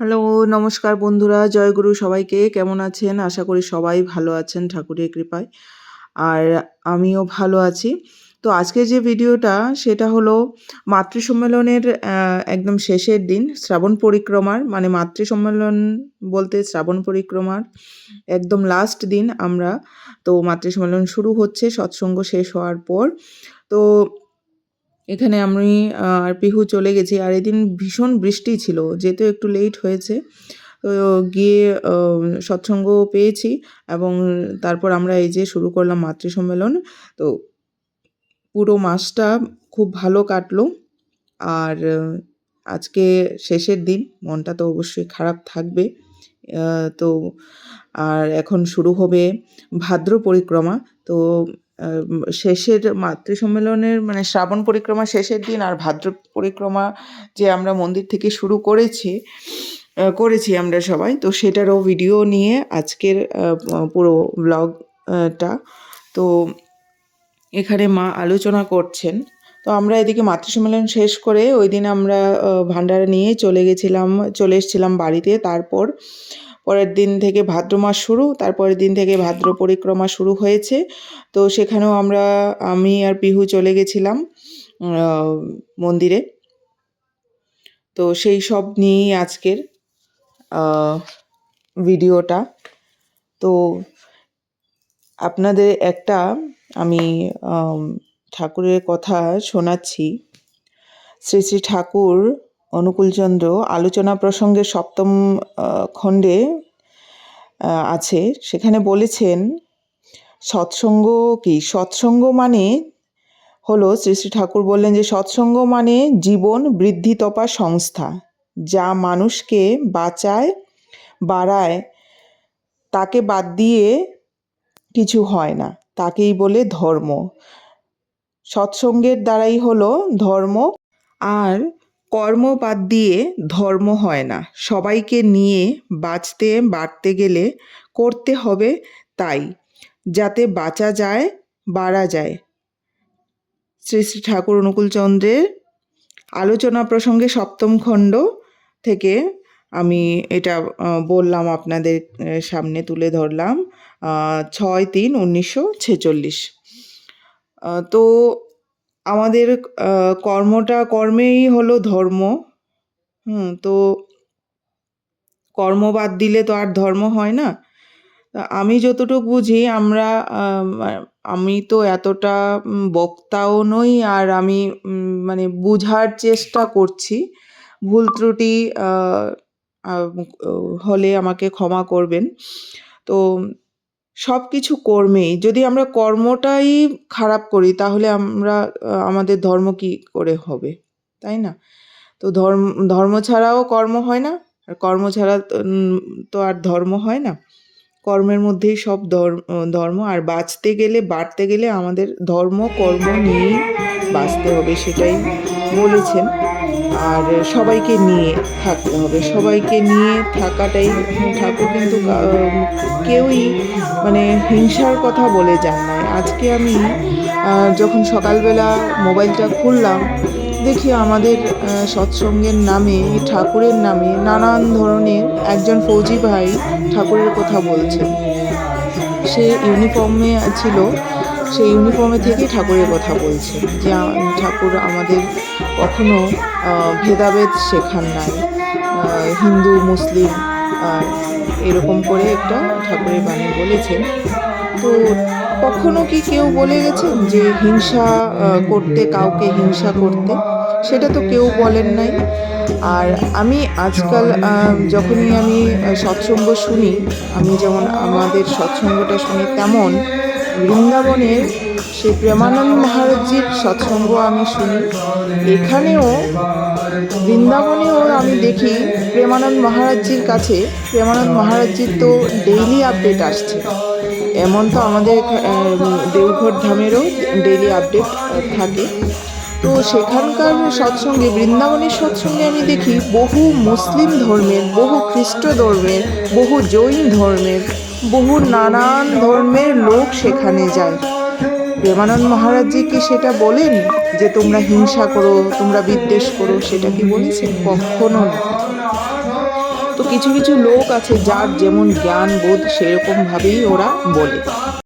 Hello, নমস্কার বন্ধুরা, জয়গুরু সবাইকে কেমন আছেন? আশা করি সবাই ভালো আছেন ঠাকুরের কৃপায়। আর আমিও ভালো আছি। তো আজকে যে ভিডিওটা, সেটা হলো মাতৃ সম্মেলনের একদম শেষের দিন, শ্রাবণ পরিক্রমার মানে মাতৃ সম্মেলন বলতে শ্রাবণ পরিক্রমার একদম লাস্ট দিন আমরা, তো মাতৃ সম্মেলন শুরু হচ্ছে, সৎসঙ্গ শেষ হওয়ার পর। তো এখানে আমি আর পিহু চলে গেছি। আর এদিন ভীষণ বৃষ্টি ছিল, যেহেতু একটু লেট হয়েছে। তো গিয়ে সৎসঙ্গ পেয়েছি এবং তারপর আমরা এই যে শুরু করলাম মাতৃ সম্মেলন তো পুরো মাসটা খুব ভালো কাটলো। আর আজকে শেষের দিন, মনটা তো অবশ্যই খারাপ থাকবে। তো, আর এখন শুরু হবে ভাদ্র পরিক্রমা। তো শেষের মাতৃ সম্মেলনের মানে শ্রাবণ পরিক্রমা শেষের দিন আর ভাদ্র পরিক্রমা যে আমরা মন্দির থেকে শুরু করেছি করেছি আমরা সবাই, তো সেটারও ভিডিও নিয়ে আজকের পুরো ব্লগটা তো এখানে মা আলোচনা করছেন। তো আমরা এদিকে মাতৃ সম্মেলন শেষ করে ওই দিন আমরা ভান্ডারা নিয়ে চলে গেছিলাম, চলে এসেছিলাম বাড়িতে। তারপর পরের দিন থেকে ভাদ্র মাস শুরু, তারপরের দিন থেকে ভাদ্র পরিক্রমা শুরু হয়েছে। তো সেখানেও আমরা, আমি আর পিহু চলে গেছিলাম মন্দিরে। তো সেই সব নিয়েই আজকের ভিডিওটা। তো আপনাদের একটা আমি ঠাকুরের কথা শোনাচ্ছি। শ্রী শ্রী ঠাকুর অনুকূলচন্দ্র আলোচনা প্রসঙ্গে সপ্তম খণ্ডে আছে। সেখানে বলেছেন, সৎসঙ্গ কি? সৎসঙ্গ মানে হলো শ্রী শ্রী ঠাকুর বললেন যে, সৎসঙ্গ মানে জীবন বৃদ্ধি তপা সংস্থা, যা মানুষকে বাঁচায়, বাড়ায়। তাকে বাদ দিয়ে কিছু হয় না, তাকেই বলে ধর্ম। সৎসঙ্গের দ্বারাই হলো ধর্ম। আর কর্ম বাদ দিয়ে ধর্ম হয় না। সবাইকে নিয়ে বাঁচতে বাড়তে গেলে করতে হবে তাই, যাতে বাঁচা যায়, বাড়া যায়। শ্রী শ্রী ঠাকুর অনুকূলচন্দ্রের আলোচনা প্রসঙ্গে সপ্তম খণ্ড থেকে আমি এটা বললাম আপনাদের সামনে তুলে ধরলাম ছয় তিন উনিশশো ছেচল্লিশ। তো আমাদের কর্মটা, কর্মেই হলো ধর্ম। হুম, তো কর্ম বাদ দিলে তো আর ধর্ম হয় না। আমি যতটুকু বুঝি আমরা আমি তো এতটা বক্তাও নই আর আমি মানে বুঝার চেষ্টা করছি। ভুল ত্রুটি হলে আমাকে ক্ষমা করবেন। তো সব কিছু কর্মেই। যদি আমরা কর্মটাই খারাপ করি তাহলে আমরা আমাদের ধর্ম কি করে হবে? তাই না? তো ধর্ম ধর্ম ছাড়াও কর্ম হয় না? আর কর্ম ছাড়া তো, আর ধর্ম হয় না? কর্মের মধ্যেই সব ধর্ম ধর্ম। আর বাঁচতে গেলে বাড়তে গেলে আমাদের ধর্ম কর্ম নিয়েই বাঁচতে হবে সেটাই বলেছেন। আর সবাইকে নিয়ে থাকতে হবে। সবাইকে নিয়ে থাকাটাই ঠাকুর কিন্তু কেউই মানে হিংসার কথা বলে যান নাই। আজকে আমি যখন সকালবেলা মোবাইলটা খুললাম, দেখি আমাদের সৎসঙ্গের নামে, ঠাকুরের নামে নানান ধরনের একজন ফৌজি ভাই ঠাকুরের কথা বলছেন। সে ইউনিফর্মে ছিল সেই ইউনিফর্মে থেকেই ঠাকুরের কথা বলছে যে ঠাকুর আমাদের কখনো ভেদাভেদ শেখান নাই। হিন্দু, মুসলিম এরকম করে একটা ঠাকুরের বাণী বলেছেন। তো কখনো কি কেউ বলে গেছেন যে, হিংসা করতে, কাউকে হিংসা করতে? সেটা তো কেউ বলেন নাই। আর আমি আজকাল যখনই আমি সৎসঙ্গ শুনি, আমি যেমন আমাদের সৎসঙ্গটা শুনি তেমন বৃন্দাবনের সেই প্রেমানন্দ মহারাজজির সৎসঙ্গ আমি শুনি। এখানেও বৃন্দাবনেও আমি দেখি প্রেমানন্দ মহারাজজির কাছে, প্রেমানন্দ মহারাজজির তো ডেইলি আপডেট আসছে। এমন তো আমাদের দেওঘর ধামেরও ডেইলি আপডেট থাকে। তো সেখানকার সৎসঙ্গে, বৃন্দাবনের সৎসঙ্গে আমি দেখি বহু মুসলিম ধর্মের, বহু খ্রিস্ট ধর্মের, বহু জৈন ধর্মের বহু নানান ধর্মের লোক সেখানে যায়। প্রেমানন্দ মহারাজজি কি সেটা বলেন যে, তোমরা হিংসা করো, তোমরা বিদ্বেষ করো। সেটা কি বলেছেন? কখনো না। তো কিছু কিছু লোক আছে যার যেমন জ্ঞান বোধ সেরকমভাবেই ওরা বলে।